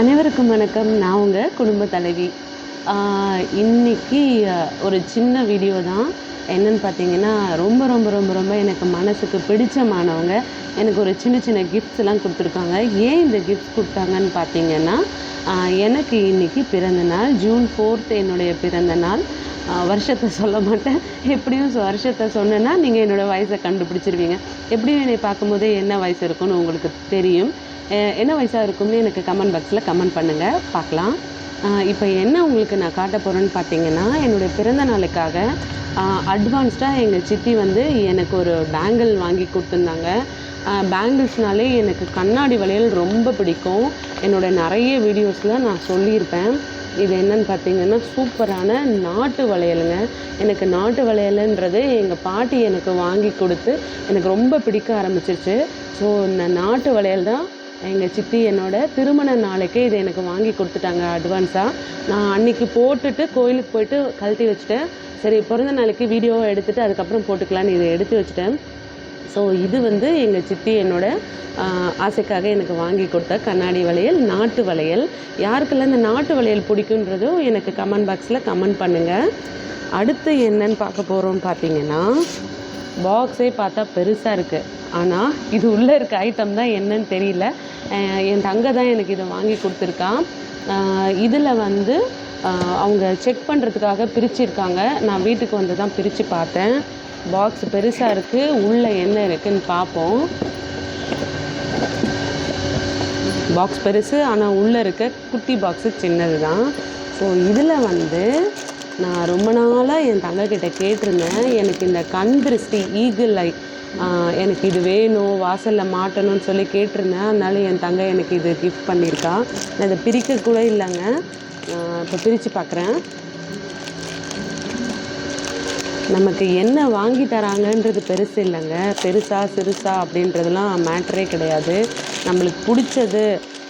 அனைவருக்கும் வணக்கம். நான் உங்கள் குடும்ப தலைவி. இன்றைக்கி இன்னைக்கு ஒரு சின்ன வீடியோ தான். என்னென்னு பார்த்தீங்கன்னா ரொம்ப ரொம்ப ரொம்ப ரொம்ப எனக்கு மனசுக்கு பிடிச்சமானவங்க. எனக்கு ஒரு சின்ன சின்ன கிஃப்ட்ஸ் எல்லாம் கொடுத்துருக்காங்க. ஏன் இந்த கிஃப்ட்ஸ் கொடுத்தாங்கன்னு பார்த்தீங்கன்னா எனக்கு இன்னைக்கு பிறந்த நாள். ஜூன் ஃபோர்த் என்னுடைய பிறந்த நாள். வருஷத்தை சொல்ல மாட்டேன். எப்படியும் வருஷத்தை சொன்னேன்னா நீங்கள் என்னோடய வயசை கண்டுபிடிச்சிருவீங்க. எப்படியும் என்னை பார்க்கும்போதே என்ன வயசு இருக்குன்னு உங்களுக்கு தெரியும். என்ன வயசாக இருக்கும்னு எனக்கு கமெண்ட் பாக்ஸில் கமெண்ட் பண்ணுங்கள் பார்க்கலாம். இப்போ என்ன உங்களுக்கு நான் காட்ட போகிறேன்னு பார்த்தீங்கன்னா என்னுடைய பிறந்த நாளுக்காக அட்வான்ஸ்டாக எங்கள் சித்தி வந்து எனக்கு ஒரு பேங்கிள் வாங்கி கொடுத்துருந்தாங்க. பேங்கிள்ஸ்னாலே எனக்கு கண்ணாடி வளையல் ரொம்ப பிடிக்கும். என்னோட நிறைய வீடியோஸில் நான் சொல்லியிருப்பேன். இது என்னன்னு பார்த்தீங்கன்னா சூப்பரான நாட்டு வளையலுங்க. எனக்கு நாட்டு வளையலுன்றது எங்கள் பாட்டி எனக்கு வாங்கி கொடுத்து எனக்கு ரொம்ப பிடிக்க ஆரம்பிச்சிருச்சு. ஸோ இந்த நாட்டு வளையல் தான் எங்கள் சித்தி என்னோட திருமண நாளைக்கே இதை எனக்கு வாங்கி கொடுத்துட்டாங்க அட்வான்ஸாக நான் அன்னைக்கு போட்டுட்டு கோயிலுக்கு போயிட்டு கழட்டி வச்சுட்டேன். சரி பிறந்த நாளைக்கு வீடியோவை எடுத்துட்டு அதுக்கப்புறம் போட்டுக்கலான்னு இதை எடுத்து வச்சுட்டேன். ஸோ இது வந்து எங்கள் சித்தி என்னோட ஆசைக்காக எனக்கு வாங்கி கொடுத்த கண்ணாடி வளையல் நாட்டு வளையல். யாருக்கெல்லாம் இந்த நாட்டு வளையல் பிடிக்குன்றதும் எனக்கு கமெண்ட் பாக்ஸில் கமெண்ட் பண்ணுங்கள் அடுத்து என்னன்னு பார்க்க போகிறோம் பார்த்தீங்கன்னா பாக்ஸே பார்த்தா பெருசாக இருக்குது ஆனால் இது உள்ளே இருக்க ஐட்டம் தான் என்னன்னு தெரியல. என் தங்கை தான் எனக்கு இதை வாங்கி கொடுத்துருக்கா. இதில் வந்து அவங்க செக் பண்ணுறதுக்காக பிரிச்சிருக்காங்க. நான் வீட்டுக்கு வந்து தான் பிரித்து பார்த்தேன். பாக்ஸ் பெருசாக இருக்குது உள்ளே என்ன இருக்குன்னு பார்ப்போம். பாக்ஸ் பெருசு ஆனால் உள்ளே இருக்க குட்டி பாக்ஸு சின்னது தான். ஸோ இதில் வந்து நான் ரொம்ப நாளாக என் தங்கக்கிட்ட கேட்டிருந்தேன். எனக்கு இந்த கண் திருஷ்டி ஈகிள் ஐ எனக்கு இது வேணும் வாசலில் மாட்டணும்னு சொல்லி கேட்டிருந்தேன். அதனால என் தங்கை எனக்கு இது கிஃப்ட் பண்ணியிருக்கா. நான் இதை பிரிக்க கூட இல்லைங்க. இப்போ பிரித்து பார்க்குறேன் நமக்கு என்ன வாங்கி தராங்கன்றது பெருசு இல்லைங்க. பெருசா சிறுசா அப்படின்றதுலாம் மேட்டரே கிடையாது. நம்மளுக்கு பிடிச்சது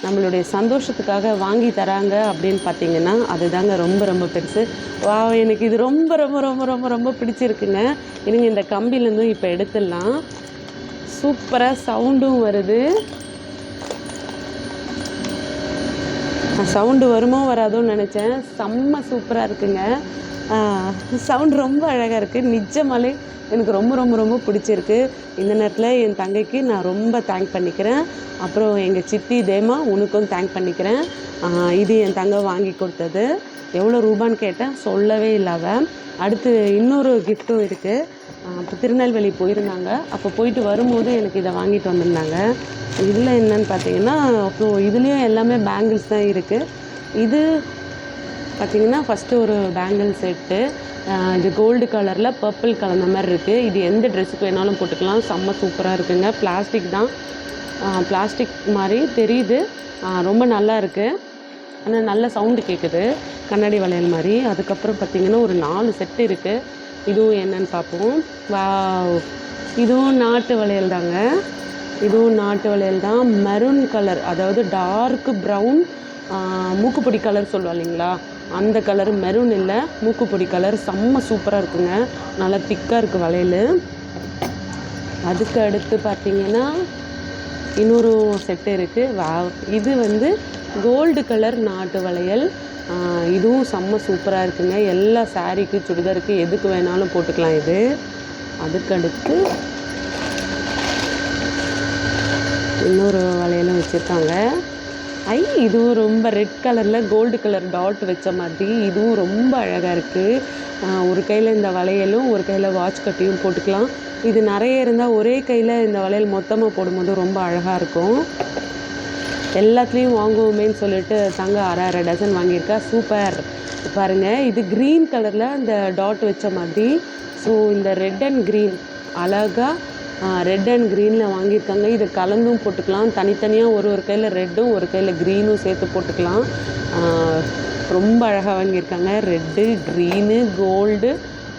நம்மளுடைய சந்தோஷத்துக்காக வாங்கி தராங்க அப்படின்னு பார்த்தீங்கன்னா அதுதாங்க ரொம்ப ரொம்ப பெருசு. வா எனக்கு இது ரொம்ப ரொம்ப ரொம்ப ரொம்ப ரொம்ப பிடிச்சிருக்குங்க. எனக்கு இந்த கம்பிலேருந்தும் இப்போ எடுத்துடலாம். சூப்பராக சவுண்டும் வருது. சவுண்டு வருமோ வராதோன்னு நினச்சேன். செம்ம சூப்பராக இருக்குங்க. சவுண்ட் ரொம்ப அழகாக இருக்குது நிஜமாலே எனக்கு ரொம்ப ரொம்ப ரொம்ப பிடிச்சிருக்கு. இந்த நேரத்தில் என் தங்கைக்கு நான் ரொம்ப தேங்க் பண்ணிக்கிறேன். அப்புறம் எங்கள் சித்தி தேமா உனக்கும் தேங்க் பண்ணிக்கிறேன். இது என் தங்கை வாங்கி கொடுத்தது. எவ்வளோ ரூபான்னு கேட்டேன். சொல்லவே இல்லாத அடுத்து இன்னொரு கிஃப்ட்டும் இருக்குது அப்போ திருநெல்வேலி போயிருந்தாங்க. அப்போ போயிட்டு வரும்போது எனக்கு இதை வாங்கிட்டு வந்திருந்தாங்க. இதில் என்னன்னு பார்த்தீங்கன்னா அப்புறம் இதுலேயும் எல்லாமே பேங்கிள்ஸ் தான் இருக்குது இது பார்த்தீங்கன்னா ஃபஸ்ட்டு ஒரு பேங்கிள் செட்டு இது கோல்டு கலரில் பர்பிள் கலந்த மாதிரி இருக்குது இது எந்த ட்ரெஸ்ஸுக்கு வேணாலும் போட்டுக்கலாம். செம்ம சூப்பராக இருக்குங்க. பிளாஸ்டிக் தான். பிளாஸ்டிக் மாதிரி தெரியுது. ரொம்ப நல்லா இருக்குது ஆனால் நல்ல சவுண்டு கேட்குது கண்ணாடி வளையல் மாதிரி. அதுக்கப்புறம் பார்த்தீங்கன்னா ஒரு நாலு செட்டு இருக்குது இதுவும் என்னன்னு பார்ப்போம் வா இதுவும் நாட்டு வளையல் தாங்க. இதுவும் நாட்டு வளையல் தான். மெரூன் கலர் அதாவது டார்க் ப்ரௌன் மூக்குப்பொடி கலர் சொல்லுவா இல்லைங்களா? அந்த கலர் மெரூன் இல்லை மூக்குப்பொடி கலர் செம்ம சூப்பராக இருக்குங்க. நல்லா திக்காக இருக்குது வளையல். அதுக்கு அடுத்து பார்த்தீங்கன்னா இன்னொரு செட்டு இருக்குது வா இது வந்து கோல்டு கலர் நாட்டு வளையல். இதுவும் செம்ம சூப்பராக இருக்குங்க. எல்லா சாரீக்கு சுடிதாருக்கு எதுக்கு வேணாலும் போட்டுக்கலாம் இது. அதுக்கடுத்து இன்னொரு வளையலும் வச்சுருக்காங்க. ஐ இதுவும் ரொம்ப ரெட் கலரில் கோல்டு கலர் டாட் வச்ச மாதிரி. இதுவும் ரொம்ப அழகாக இருக்குது ஒரு கையில் இந்த வளையலும் ஒரு கையில் வாட்ச் கட்டியும் போட்டுக்கலாம். இது நிறைய இருந்தால் ஒரே கையில் இந்த வளையல் மொத்தமாக போடும்போது ரொம்ப அழகாக இருக்கும். எல்லாத்துலேயும் வாங்குவோமேன்னு சொல்லிட்டு தங்க அரை அரை டசன் வாங்கியிருக்கா. சூப்பர். பாருங்கள் இது க்ரீன் கலரில் இந்த டாட் வச்ச மாதிரி. ஸோ இந்த ரெட் அண்ட் க்ரீன் அழகாக ரெட் அண்ட் க்ரீனில் வாங்கியிருக்காங்க. இதை கலந்தும் போட்டுக்கலாம். தனித்தனியாக ஒரு ஒரு கையில் ரெட்டும் ஒரு கையில் க்ரீனும் சேர்த்து போட்டுக்கலாம். ரொம்ப அழகாக வாங்கியிருக்காங்க. ரெட்டு க்ரீனு கோல்டு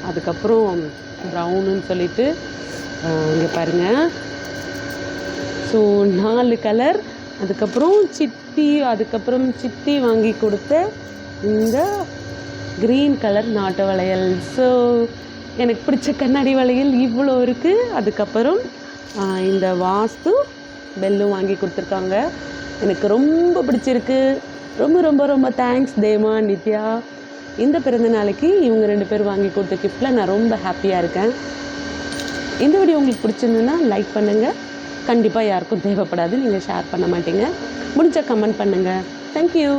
அதுக்கப்புறம் ப்ரௌனுன்னு சொல்லிட்டு இங்கே பாருங்கள் ஸோ நாலு கலர் அதுக்கப்புறம் சித்தி அதுக்கப்புறம் சித்தி வாங்கி கொடுத்த இந்த க்ரீன் கலர் நாட்டு வளையல். ஸோ எனக்கு பிடிச்ச கண்ணாடி வளையல் இவ்வளோ இருக்குது அதுக்கப்புறம் இந்த வாஸ்து பெல்லும் வாங்கி கொடுத்துருக்காங்க. எனக்கு ரொம்ப பிடிச்சிருக்கு. ரொம்ப ரொம்ப ரொம்ப தேங்க்ஸ் தேமா நித்யா. இந்த பிறந்த நாளைக்கு இவங்க ரெண்டு பேரும் வாங்கி கொடுத்த கிஃப்ட்டில் நான் ரொம்ப ஹாப்பியாக இருக்கேன். இந்த வீடியோ உங்களுக்கு பிடிச்சிருந்ததுன்னா லைக் பண்ணுங்கள் கண்டிப்பாக யாருக்கும் தேவைப்படாது. நீங்கள் ஷேர் பண்ண மாட்டீங்க. முடிஞ்ச கமெண்ட் பண்ணுங்கள் தேங்க்யூ